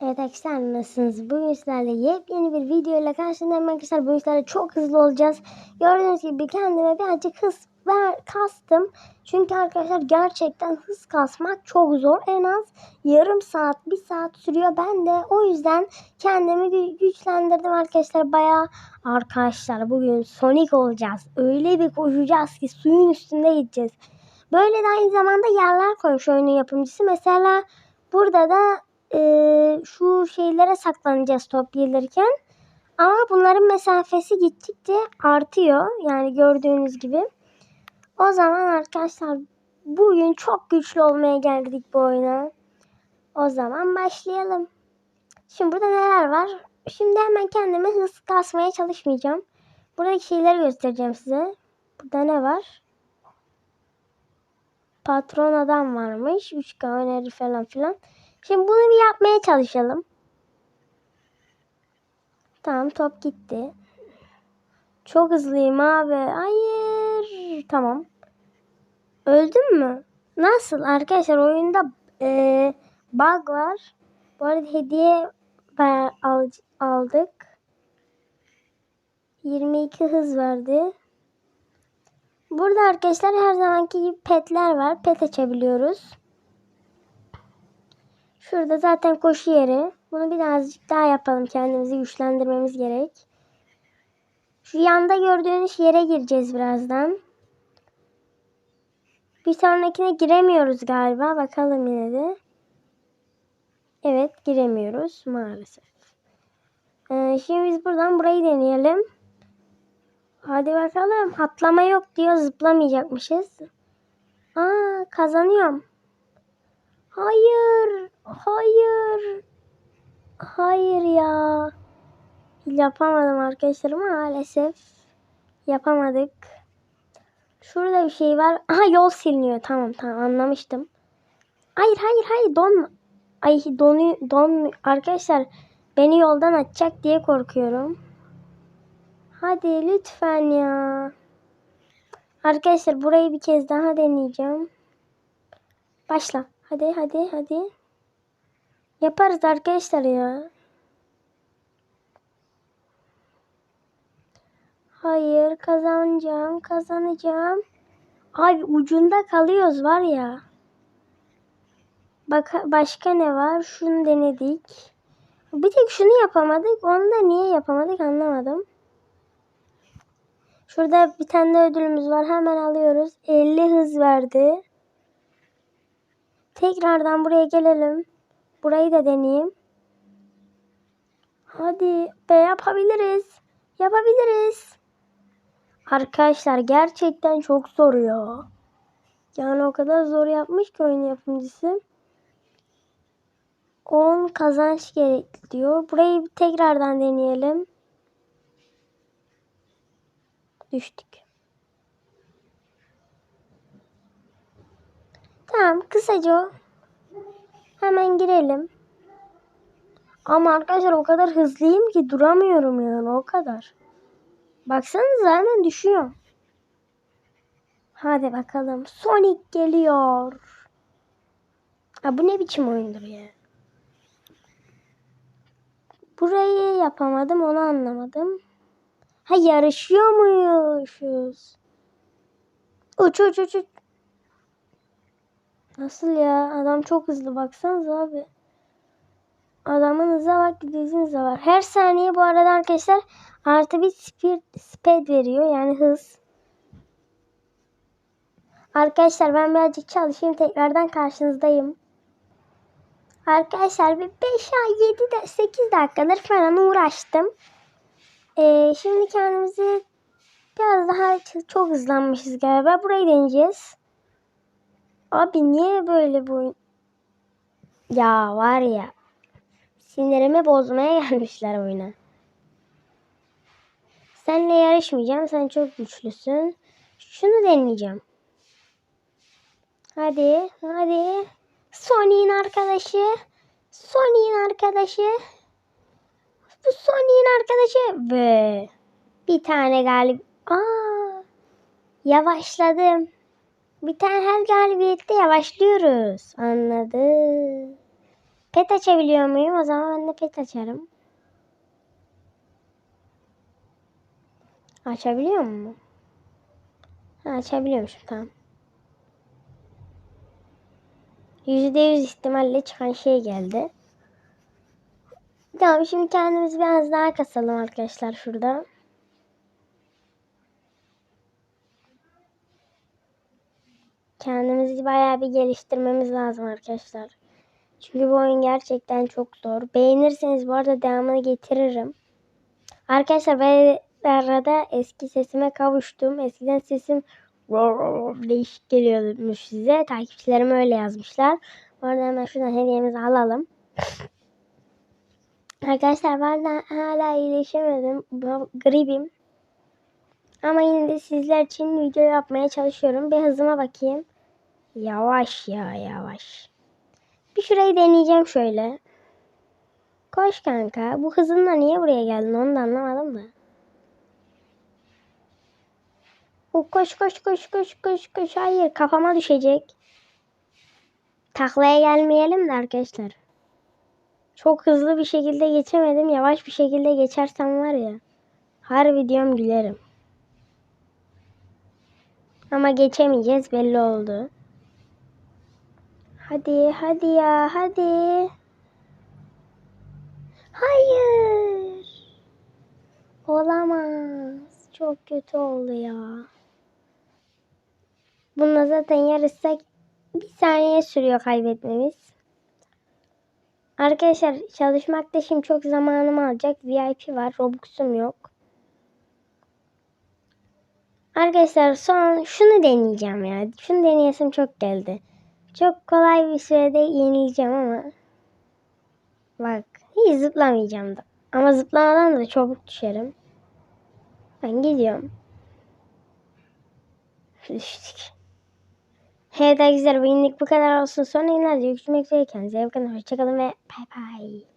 Evet arkadaşlar nasılsınız? Bugün sizlerle yepyeni bir video ile karşınızdayım arkadaşlar. Bugün sizlerle çok hızlı olacağız. Gördüğünüz gibi kendime birazcık hız ver, kastım. Çünkü arkadaşlar gerçekten hız kasmak çok zor. En az yarım saat, bir saat sürüyor. Ben de o yüzden kendimi gü- güçlendirdim arkadaşlar. Bayağı arkadaşlar bugün Sonic olacağız. Öyle bir koşacağız ki suyun üstünde gideceğiz. Böyle de aynı zamanda yerler koymuş oyunun yapımcısı. Mesela burada da e, şu şeylere saklanacağız top gelirken. Ama bunların mesafesi gittikçe artıyor. Yani gördüğünüz gibi. O zaman arkadaşlar bugün çok güçlü olmaya geldik bu oyuna. O zaman başlayalım. Şimdi burada neler var? Şimdi hemen kendime hız kasmaya çalışmayacağım. Buradaki şeyleri göstereceğim size. Burada ne var? Patron adam varmış. 3K öneri falan filan. Şimdi bunu bir yapmaya çalışalım. Tamam top gitti. Çok hızlıyım abi. Hayır. Tamam. Öldüm mü? Nasıl? Arkadaşlar oyunda eee, bug var. Bu arada hediye aldık. 22 hız verdi. Burada arkadaşlar her zamanki gibi petler var. Pet açabiliyoruz. Şurada zaten koşu yeri. Bunu birazcık daha yapalım. Kendimizi güçlendirmemiz gerek. Şu yanda gördüğünüz yere gireceğiz birazdan. Bir sonrakine giremiyoruz galiba. Bakalım yine de. Evet giremiyoruz maalesef. Ee, şimdi biz buradan burayı deneyelim. Hadi bakalım. Atlama yok diyor. Zıplamayacakmışız. Aa kazanıyorum. Hayır. Hayır. Hayır ya. Yapamadım arkadaşlar maalesef yapamadık. Şurada bir şey var. Aha yol siliniyor. Tamam tamam anlamıştım. Hayır hayır hayır donma. Ay donu don arkadaşlar beni yoldan atacak diye korkuyorum. Hadi lütfen ya. Arkadaşlar burayı bir kez daha deneyeceğim. Başla. Hadi hadi hadi. Yaparız arkadaşlar ya. Hayır kazanacağım kazanacağım. Abi ucunda kalıyoruz var ya. Bak başka ne var? Şunu denedik. Bir tek şunu yapamadık. Onu da niye yapamadık anlamadım. Şurada bir tane ödülümüz var. Hemen alıyoruz. 50 hız verdi. Tekrardan buraya gelelim. Burayı da deneyeyim. Hadi be yapabiliriz. Yapabiliriz. Arkadaşlar gerçekten çok zor ya. Yani o kadar zor yapmış ki oyun yapımcısı. 10 kazanç gerekli diyor. Burayı tekrardan deneyelim. Düştük. Tamam kısaca. Hemen girelim. Ama arkadaşlar o kadar hızlıyım ki duramıyorum yani o kadar. Baksanıza hemen düşüyor. Hadi bakalım. Sonic geliyor. Ha bu ne biçim oyundur ya? Burayı yapamadım onu anlamadım. Ha yarışıyor muyuşuz? Uç uç uç uç. Nasıl ya? Adam çok hızlı baksanıza abi. Adamın hıza bak hıza var. Her saniye bu arada arkadaşlar artı bir speed, speed veriyor. Yani hız. Arkadaşlar ben birazcık çalışayım. Tekrardan karşınızdayım. Arkadaşlar bir 5 ay 7 de 8 dakikadır falan uğraştım. Ee, şimdi kendimizi biraz daha çok hızlanmışız galiba. Burayı deneyeceğiz. Abi niye böyle bu? Ya var ya. Sinirimi bozmaya gelmişler oyuna. Seninle yarışmayacağım. Sen çok güçlüsün. Şunu deneyeceğim. Hadi, hadi. Sony'in arkadaşı. Sony'in arkadaşı. Bu Sony'in arkadaşı. Ve bir tane galip. Aa, yavaşladım. Bir tane her galibiyette yavaşlıyoruz. Anladım. Pet açabiliyor muyum? O zaman ben de pet açarım. Açabiliyor mu? Ha, açabiliyormuşum tamam. %100 ihtimalle çıkan şey geldi. Tamam şimdi kendimizi biraz daha kasalım arkadaşlar şurada. Kendimizi bayağı bir geliştirmemiz lazım arkadaşlar. Çünkü bu oyun gerçekten çok zor. Beğenirseniz bu arada devamını getiririm. Arkadaşlar ben arada eski sesime kavuştum. Eskiden sesim değişik geliyormuş size. Takipçilerim öyle yazmışlar. Bu arada hemen şuradan hediyemizi alalım. Arkadaşlar ben hala iyileşemedim. Gribim. Ama yine de sizler için video yapmaya çalışıyorum. Bir hızıma bakayım. Yavaş ya yavaş. Bir şurayı deneyeceğim şöyle. Koş kanka. Bu hızınla niye buraya geldin onu da anlamadım da. O koş koş koş koş koş koş. Hayır kafama düşecek. Taklaya gelmeyelim de arkadaşlar. Çok hızlı bir şekilde geçemedim. Yavaş bir şekilde geçersem var ya. Her videom gülerim. Ama geçemeyeceğiz belli oldu. Hadi hadi ya hadi. Hayır. Olamaz. Çok kötü oldu ya. Bununla zaten yarışsak bir saniye sürüyor kaybetmemiz. Arkadaşlar çalışmakta şimdi çok zamanımı alacak. VIP var. Robux'um yok. Arkadaşlar son şunu deneyeceğim ya. Şunu deneyesim çok geldi. Çok kolay bir sürede yenileceğim ama. Bak hiç zıplamayacağım da. Ama zıplamadan da çabuk düşerim. Ben gidiyorum. Düştük. Evet arkadaşlar bugünlük bu kadar olsun. Sonra yine görüşmek üzere. Kendinize iyi bakın. Hoşçakalın ve bay bay.